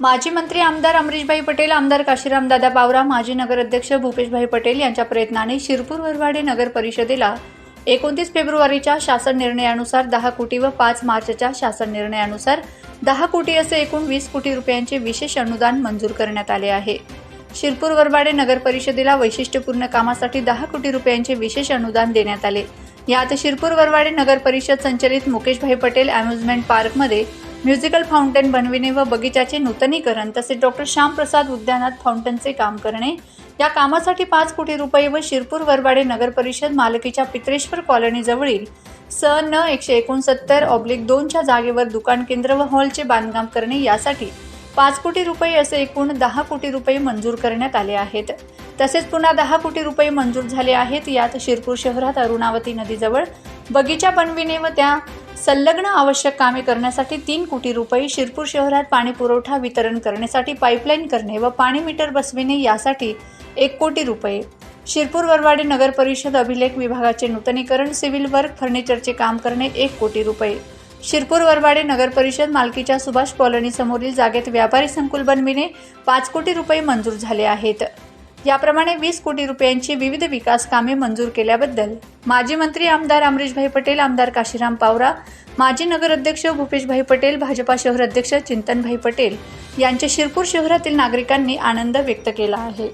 माजी मंत्री आमदार अमरीशभाई पटेल आमदार काशीराम दादा पावरा माजी नगराध्यक्ष भूपेशभाई पटेल यांच्या प्रयत्नाने शिरपूर वरवाडे नगर परिषदेला एकोणतीस फेब्रुवारीच्या शासन निर्णयानुसार दहा कोटी व पाच मार्चच्या शासन निर्णयानुसार दहा कोटी असे एकूण वीस कोटी रुपयांचे विशेष अनुदान मंजूर करण्यात आले आहे. शिरपूर वरवाडे नगर परिषदेला वैशिष्ट्यपूर्ण कामासाठी दहा कोटी रुपयांचे विशेष अनुदान देण्यात आले. यात शिरपूर वरवाडे नगर परिषद संचलित मुकेशभाई पटेल अम्युजमेंट पार्कमध्ये म्युझिकल फाउंटेन बनविणे व बगीचाचे नूतनीकरण तसेच डॉक्टर श्यामप्रसाद उद्यानात फाउंटनचे काम करणे. या कामासाठी पाच कोटी रुपये व शिरपूर वरवाडे नगर परिषद मालकीच्या पित्रेश्वर कॉलनीजवळील स न एकशे एकोणसत्तर ऑब्लिक दोनच्या जागेवर दुकान केंद्र व हॉलचे बांधकाम करणे यासाठी पाच कोटी रुपये असे एकूण दहा कोटी रुपये मंजूर करण्यात आले आहेत. तसेच पुन्हा दहा कोटी रुपये मंजूर झाले आहेत. यात शिरपूर शहरात अरुणावती नदीजवळ बगीचा बनविणे व त्या संलग्न आवश्यक कामे करण्यासाठी तीन कोटी रुपये शिरपूर शहरात पाणी पुरवठा वितरण करण्यासाठी पाईपलाईन करणे व पाणी मीटर बसविणे यासाठी एक कोटी रुपये. शिरपूर वरवाडी नगर परिषद अभिलेख विभागाचे नूतनीकरण सिव्हिल वर्क फर्निचरचे काम करणे एक कोटी रुपये. शिरपूर वरवाडे नगर परिषद मालकीच्या सुभाष कॉलनी समोरील जागेत व्यापारी संकुल बनविणे पाच कोटी रुपये मंजूर झाले आहेत. याप्रमाणे वीस कोटी रुपयांची विविध विकास कामे मंजूर केल्याबद्दल माजी मंत्री आमदार अमरीशभाई पटेल आमदार काशीराम पावरा माजी नगराध्यक्ष भूपेशभाई पटेल भाजपा शहर अध्यक्ष चिंतनभाई पटेल यांच्या शिरपूर शहरातील नागरिकांनी आनंद व्यक्त केला आहे.